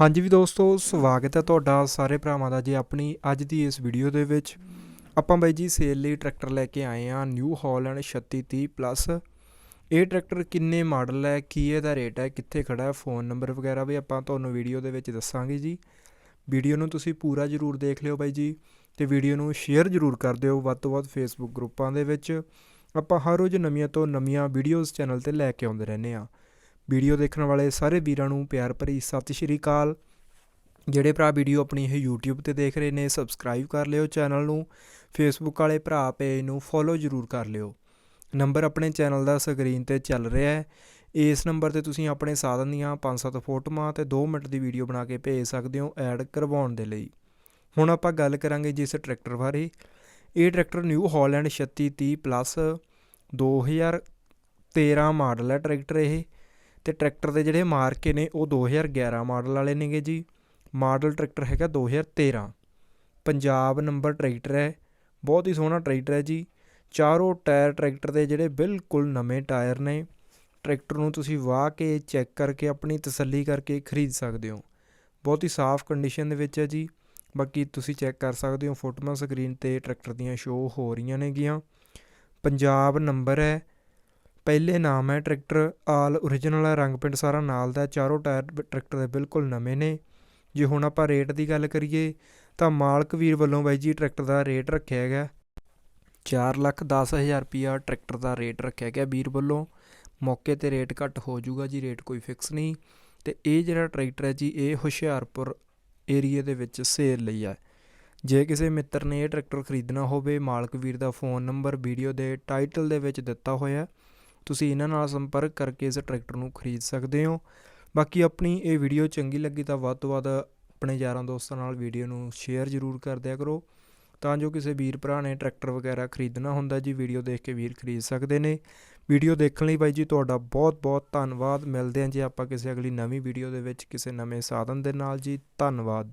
ਹਾਂਜੀ ਵੀ ਦੋਸਤੋ, ਸਵਾਗਤ ਹੈ ਤੁਹਾਡਾ ਸਾਰੇ ਭਰਾਵਾਂ ਦਾ ਜੀ ਆਪਣੀ ਅੱਜ ਦੀ ਇਸ ਵੀਡੀਓ ਦੇ ਵਿੱਚ। ਆਪਾਂ ਬਾਈ ਜੀ ਸੇਲ ਲਈ ਟਰੈਕਟਰ ਲੈ ਕੇ ਆਏ ਆ ਨਿਊ ਹਾਲੈਂਡ 3630 ਪਲੱਸ ਇਹ ਟਰੈਕਟਰ ਕਿੰਨੇ ਮਾਡਲ ਹੈ, ਕੀ ਇਹਦਾ ਰੇਟ ਹੈ, ਕਿੱਥੇ ਖੜਾ ਹੈ ਫੋਨ ਨੰਬਰ ਵਗੈਰਾ ਵੀ ਆਪਾਂ ਤੁਹਾਨੂੰ ਵੀਡੀਓ ਦੇ ਵਿੱਚ ਦੱਸਾਂਗੇ ਜੀ। ਵੀਡੀਓ ਨੂੰ ਤੁਸੀਂ ਪੂਰਾ ਜ਼ਰੂਰ ਦੇਖ ਲਿਓ ਬਾਈ ਜੀ ਤੇ ਵੀਡੀਓ ਨੂੰ ਸ਼ੇਅਰ ਜ਼ਰੂਰ ਕਰ ਦਿਓ ਵੱਧ ਤੋਂ ਵੱਧ ਫੇਸਬੁੱਕ ਗਰੁੱਪਾਂ ਦੇ ਵਿੱਚ। ਆਪਾਂ ਹਰ ਰੋਜ਼ ਨਵੀਆਂ ਤੋਂ ਨਵੀਆਂ ਵੀਡੀਓਜ਼ ਚੈਨਲ ਤੇ ਲੈ ਕੇ ਆਉਂਦੇ ਰਹਿੰਦੇ ਆ ਵੀਡੀਓ ਦੇਖਣ ਵਾਲੇ ਸਾਰੇ ਵੀਰਾਂ ਨੂੰ ਪਿਆਰ ਭਰੀ ਸਤਿ ਸ਼੍ਰੀ ਅਕਾਲ। ਜਿਹੜੇ ਭਰਾ ਵੀਡੀਓ ਆਪਣੀ ਇਹ YouTube ਤੇ ਦੇਖ ਰਹੇ ਨੇ ਸਬਸਕ੍ਰਾਈਬ ਕਰ ਲਿਓ ਚੈਨਲ ਨੂੰ। ਫੇਸਬੁੱਕ ਵਾਲੇ ਭਰਾ ਪੇਜ ਨੂੰ ਫੋਲੋ ਜ਼ਰੂਰ ਕਰ ਲਿਓ। ਨੰਬਰ ਆਪਣੇ ਚੈਨਲ ਦਾ ਸਕਰੀਨ ਤੇ ਚੱਲ ਰਿਹਾ ਹੈ। ਇਸ ਨੰਬਰ ਤੇ ਤੁਸੀਂ ਆਪਣੇ ਸਾਧਨ ਦੀਆਂ 5-7 ਫੋਟੋਆਂ ਤੇ 2 ਮਿੰਟ ਦੀ ਵੀਡੀਓ ਬਣਾ ਕੇ ਭੇਜ ਸਕਦੇ ਹੋ ਐਡ ਕਰਵਾਉਣ ਦੇ ਲਈ। ਹੁਣ ਆਪਾਂ ਗੱਲ ਕਰਾਂਗੇ ਜਿਸ ਟਰੈਕਟਰ ਬਾਰੇ। ਇਹ tractor New Holland 3630 plus 2013 model ਹੈ ਟਰੈਕਟਰ ਇਹ। ਤੇ ਟਰੈਕਟਰ ਦੇ ਜਿਹੜੇ ਮਾਰਕੇ ਨੇ, ਉਹ 2011 ਮਾਡਲ ਵਾਲੇ ਨੇਗੇ ਜੀ। ਮਾਡਲ ਟਰੈਕਟਰ ਹੈਗਾ 2013 ਪੰਜਾਬ ਨੰਬਰ ਟਰੈਕਟਰ ਹੈ। ਬਹੁਤ ਹੀ ਸੋਹਣਾ ਟਰੈਕਟਰ ਹੈ ਜੀ। ਚਾਰੋਂ ਟਾਇਰ ਟਰੈਕਟਰ ਦੇ ਜਿਹੜੇ ਬਿਲਕੁਲ ਨਵੇਂ ਟਾਇਰ ਨੇ। ਟਰੈਕਟਰ ਨੂੰ ਤੁਸੀਂ ਵਾਹ ਕੇ ਚੈੱਕ ਕਰਕੇ ਆਪਣੀ ਤਸੱਲੀ ਕਰਕੇ ਖਰੀਦ ਸਕਦੇ ਹੋ। ਬਹੁਤ ਹੀ ਸਾਫ਼ ਕੰਡੀਸ਼ਨ ਦੇ ਵਿੱਚ ਹੈ ਜੀ। ਬਾਕੀ ਤੁਸੀਂ ਚੈੱਕ ਕਰ ਸਕਦੇ ਹੋ ਫੋਟੋਆਂ ਸਕਰੀਨ ਤੇ ਟਰੈਕਟਰ ਦੀਆਂ ਸ਼ੋਅ ਹੋ ਰਹੀਆਂ ਨੇਗੀਆਂ। ਪੰਜਾਬ ਨੰਬਰ ਹੈ। ਪਹਿਲੇ ਨਾਮ ਹੈ ਟਰੈਕਟਰ ਆਲ ਓਰੀਜਨਲ ਹੈ, ਰੰਗ ਪਿੰਡ ਸਾਰਾ ਨਾਲ ਦਾ ਚਾਰੋਂ ਟਾਇਰ ਟਰੈਕਟਰ ਦੇ ਬਿਲਕੁਲ ਨਵੇਂ ਨੇ। ਜੇ ਹੁਣ ਆਪਾਂ ਰੇਟ ਦੀ ਗੱਲ ਕਰੀਏ, ਤਾਂ ਮਾਲਕ ਵੀਰ ਵੱਲੋਂ ਬਾਈ ਜੀ ਟਰੈਕਟਰ ਦਾ ਰੇਟ ਰੱਖਿਆ ਗਿਆ। 4 ਲੱਖ 10 ਹਜ਼ਾਰ ਰੁਪਿਆ ਟਰੈਕਟਰ ਦਾ ਰੇਟ ਰੱਖਿਆ ਗਿਆ ਵੀਰ ਵੱਲੋਂ। ਮੌਕੇ ਤੇ ਰੇਟ ਘੱਟ ਹੋ ਜਾਊਗਾ ਜੀ, ਰੇਟ ਕੋਈ ਫਿਕਸ ਨਹੀਂ। ਤੇ ਇਹ ਜਿਹੜਾ ਟਰੈਕਟਰ ਹੈ ਜੀ, ਇਹ ਹੁਸ਼ਿਆਰਪੁਰ ਏਰੀਆ ਦੇ ਵਿੱਚ ਸੇਲ ਲਈ ਹੈ ਜੇ ਕਿਸੇ ਮਿੱਤਰ ਨੇ ਇਹ ਟਰੈਕਟਰ ਖਰੀਦਣਾ ਹੋਵੇ, ਮਾਲਕ ਵੀਰ ਦਾ ਫੋਨ ਨੰਬਰ, ਵੀਡੀਓ ਦੇ ਟਾਈਟਲ ਦੇ ਵਿੱਚ ਦਿੱਤਾ ਹੋਇਆ। ਤੁਸੀਂ ਇਹਨਾਂ ਨਾਲ ਸੰਪਰਕ ਕਰਕੇ ਇਸ ਟਰੈਕਟਰ ਨੂੰ ਖਰੀਦ ਸਕਦੇ ਹੋ। ਬਾਕੀ ਆਪਣੀ ਇਹ ਵੀਡੀਓ ਚੰਗੀ ਲੱਗੀ ਤਾਂ ਵੱਧ ਤੋਂ ਵੱਧ ਆਪਣੇ ਯਾਰਾਂ ਦੋਸਤਾਂ ਨਾਲ ਵੀਡੀਓ ਨੂੰ ਸ਼ੇਅਰ ਜ਼ਰੂਰ ਕਰ ਦਿਆ ਕਰੋ। ਤਾਂ ਜੋ ਕਿਸੇ ਵੀਰ ਭਰਾ ਨੇ ਟਰੈਕਟਰ ਵਗੈਰਾ ਖਰੀਦਣਾ ਹੁੰਦਾ ਜੀ, ਵੀਡੀਓ ਦੇਖ ਕੇ ਵੀਰ ਖਰੀਦ ਸਕਦੇ ਨੇ। ਵੀਡੀਓ ਦੇਖਣ ਲਈ ਬਾਈ ਜੀ ਤੁਹਾਡਾ ਬਹੁਤ ਬਹੁਤ ਧੰਨਵਾਦ। ਮਿਲਦੇ ਹਾਂ ਜੀ ਆਪਾਂ ਕਿਸੇ ਅਗਲੀ ਨਵੀਂ ਵੀਡੀਓ ਦੇ ਵਿੱਚ ਕਿਸੇ ਨਵੇਂ ਸਾਧਨ ਦੇ ਨਾਲ ਜੀ। ਧੰਨਵਾਦ।